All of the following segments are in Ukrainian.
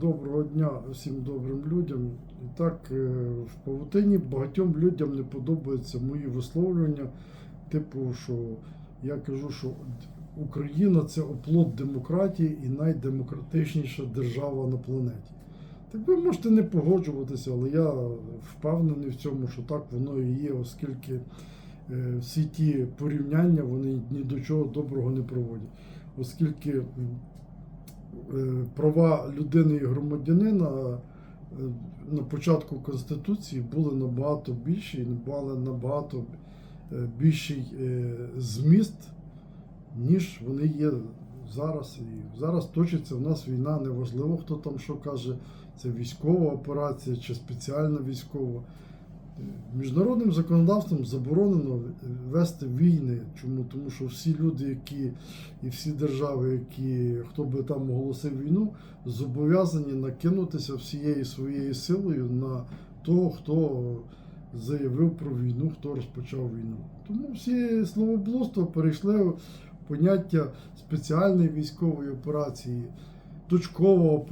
Доброго дня всім добрим людям. І так, е, в павутині багатьом людям не подобаються мої висловлювання, типу, що я кажу, що Україна це оплот демократії і найдемократичніша держава на планеті. Так ви можете не погоджуватися, але я впевнений в цьому, що так воно і є, оскільки е, всі ті порівняння вони ні до чого доброго не проводять. Оскільки права людини і громадянина е, на початку Конституції були набагато більші і мали набагато е, більший е, зміст, ніж вони є зараз. І зараз точиться в нас війна, неважливо, хто там що каже, це військова операція чи спеціальна військова. Міжнародним законодавством заборонено вести війни. Чому? Тому що всі люди, які і всі держави, які хто би там оголосив війну, зобов'язані накинутися всією своєю силою на того, хто заявив про війну, хто розпочав війну. Тому всі словоблудства перейшли в поняття спеціальної військової операції точкова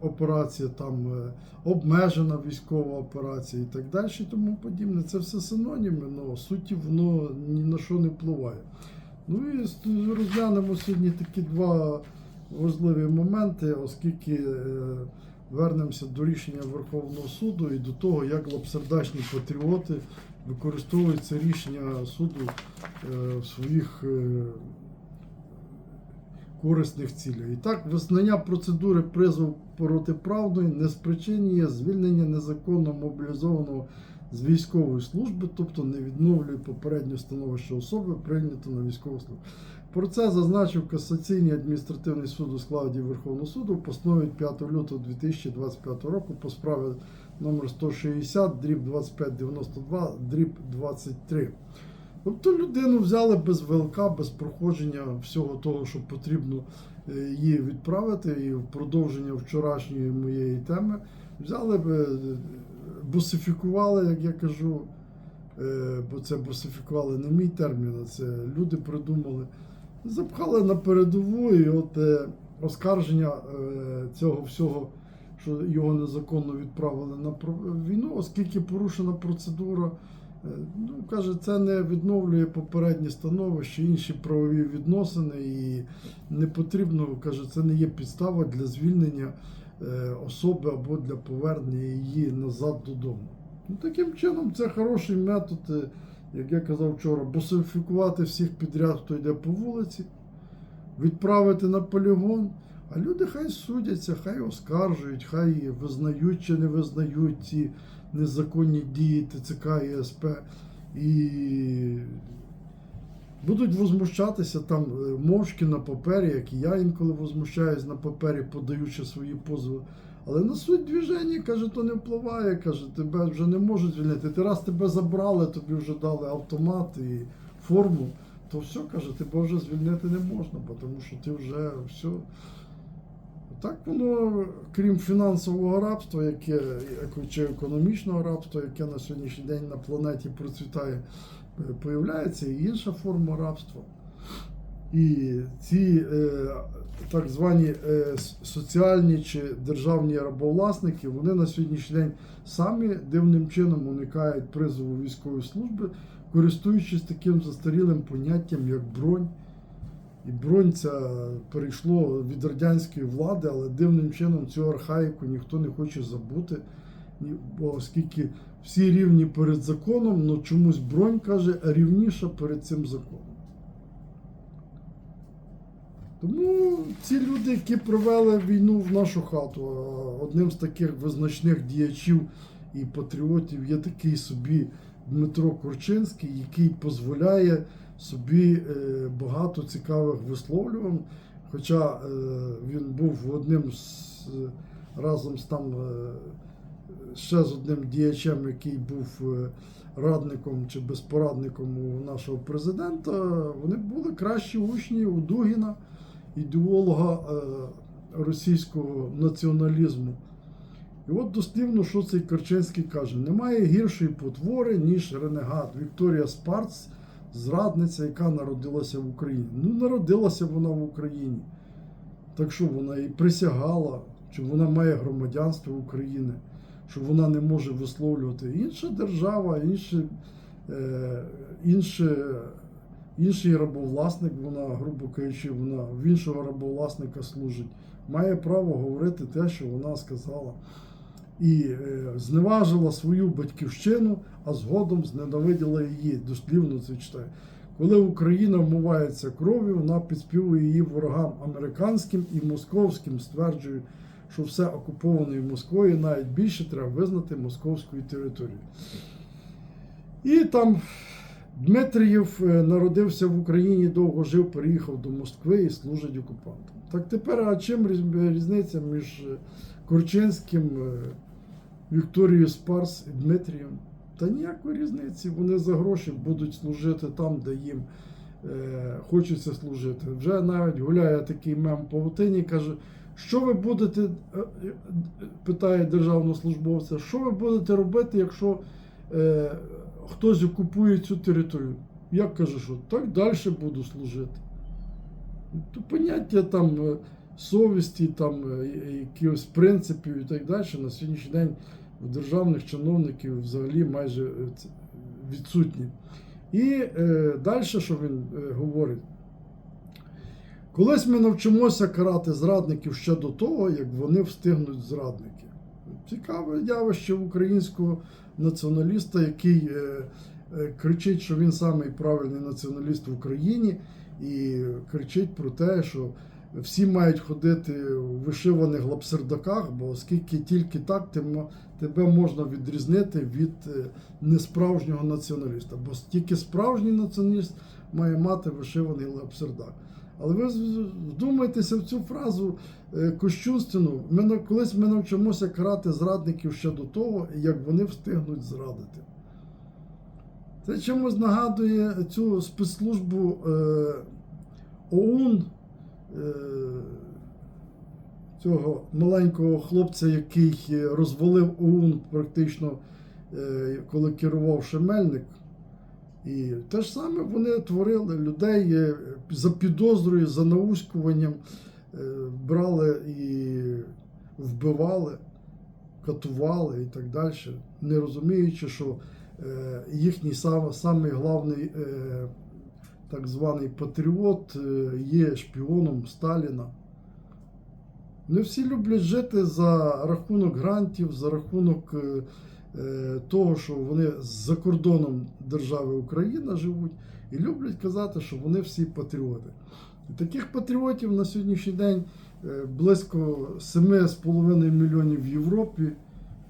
операція, там е, обмежена військова операція і так далі, і тому подібне. Це все синоніми, але суті воно ні на що не впливає. Ну і розглянемо сьогодні такі два важливі моменти, оскільки е, вернемося до рішення Верховного суду і до того, як лапсердачні патріоти використовують це рішення суду е, в своїх корисних цілях. І так, визнання процедури призову протиправної не спричинює звільнення незаконно мобілізованого з військової служби, тобто не відновлює попереднє становище особи, прийнято на військову службу. Про це зазначив Касаційний адміністративний суд у складі Верховного суду в постанові від 5 лютого 2025 року по справі номер 160, дріб 2592, дріб 23. Тобто людину взяли без ВЛК, без проходження всього того, що потрібно е, її відправити, і в продовження вчорашньої моєї теми взяли б, е, босифікували, як я кажу, е, бо це босифікували не мій термін, а це люди придумали. Запхали на передову і от оскарження цього всього, що його незаконно відправили на війну, оскільки порушена процедура. Е, Ну, каже, це не відновлює попереднє становище, інші правові відносини, і не потрібно, каже, це не є підстава для звільнення е, особи або для повернення її назад додому. Ну, таким чином, це хороший метод, е, як я казав вчора, босифікувати всіх підряд, хто йде по вулиці, відправити на полігон. А люди хай судяться, хай оскаржують, хай визнають чи не визнають ці незаконні дії ТЦК і СП. І будуть возмущатися там е, мовчки на папері, як і я інколи возмущаюсь на папері, подаючи свої позови. Але на суть движення, каже, то не впливає, каже, тебе вже не можуть звільнити. Ти раз тебе забрали, тобі вже дали автомат і форму, то все, каже, тебе вже звільнити не можна, тому що ти вже все. Так воно, крім фінансового рабства, яке чи економічного рабства, яке на сьогоднішній день на планеті процвітає, е, появляється і інша форма рабства. І ці е, так звані е, соціальні чи державні рабовласники, вони на сьогоднішній день самі дивним чином уникають призову військової служби, користуючись таким застарілим поняттям, як бронь. І бронь ця перейшло від радянської влади, але дивним чином цю архаїку ніхто не хоче забути. Оскільки всі рівні перед законом, але чомусь бронь каже рівніша перед цим законом. Тому ці люди, які провели війну в нашу хату, одним з таких визначних діячів і патріотів є такий собі Дмитро Корчинський, який дозволяє собі е, багато цікавих висловлювань. Хоча е, він був одним з разом з там е, ще з одним діячем, який був радником чи безпорадником у нашого президента, вони були кращі учні у Дугіна, ідеолога російського націоналізму. І от дослівно, що цей Корчинський каже: немає гіршої потвори, ніж ренегат Вікторія Спарц, зрадниця, яка народилася в Україні. Ну, народилася вона в Україні. Так що вона і присягала, що вона має громадянство України, що вона не може висловлювати інша держава, інші, е, інші, інший рабовласник, вона, грубо кажучи, вона в іншого рабовласника служить, має право говорити те, що вона сказала. І е, зневажила свою батьківщину, а згодом зненавиділа її. Дослівно це читаю. Коли Україна вмивається кров'ю, вона підспівує її ворогам американським і московським, стверджує, що все окуповане Москвою навіть більше треба визнати московською територією. І там Дмитрієв е, народився в Україні, довго жив, переїхав до Москви і служить окупантам. Так тепер, а чим різниця між е, Корчинським, Вікторією Спарс і Дмитрієм? Та ніякої різниці. Вони за гроші будуть служити там, де їм е, хочеться служити. Вже навіть гуляє такий мем по Павутині, каже, що ви будете, е, е, питає державного службовця, що ви будете робити, якщо е, хтось окупує цю територію? Я кажу, що так далі буду служити. То поняття там е, совісті, там е, якихось принципів і так далі на сьогоднішній день у державних чиновників взагалі майже е, відсутні. І е, далі, що він е, говорить? Колись ми навчимося карати зрадників ще до того, як вони встигнуть зрадники. Цікаве явище українського націоналіста, який е, е, кричить, що він самий правильний націоналіст в Україні, і кричить про те, що всі мають ходити у вишиваних лапсердаках, бо оскільки тільки так тебе можна відрізнити від е, несправжнього націоналіста. Бо тільки справжній націоналіст має мати вишиваний лапсердак. Але ви вдумайтеся в цю фразу е, кощунственну. Ми колись ми навчимося карати зрадників ще до того, як вони встигнуть зрадити. Це чомусь нагадує цю спецслужбу е, ОУН, цього маленького хлопця, який е, розвалив ОУН практично, е, коли керував Шемельник. І те ж саме вони творили людей е, за підозрою, за наускуванням, е, брали і вбивали, катували і так далі, не розуміючи, що е, їхній сам, самий главний е, так званий патріот е, є шпіоном Сталіна. Не всі люблять жити за рахунок грантів, за рахунок е, е, того, що вони за кордоном держави Україна живуть, і люблять казати, що вони всі патріоти. І таких патріотів на сьогоднішній день близько 7,5 мільйонів в Європі,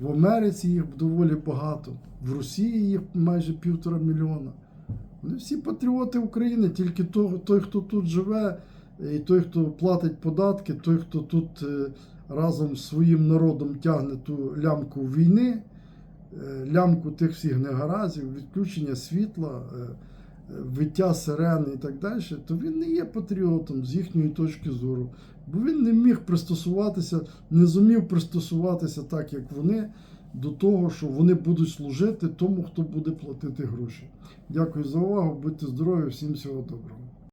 в Америці їх доволі багато, в Росії їх майже півтора мільйона. Вони всі патріоти України, тільки того, той, хто тут живе, і той, хто платить податки, той, хто тут е, разом з своїм народом тягне ту лямку війни, е, лямку тих всіх негаразів, відключення світла, е, виття сирени і так далі, то він не є патріотом з їхньої точки зору. Бо він не міг пристосуватися, не зумів пристосуватися так, як вони, до того, що вони будуть служити тому, хто буде платити гроші. Дякую за увагу, будьте здорові, всім всього доброго.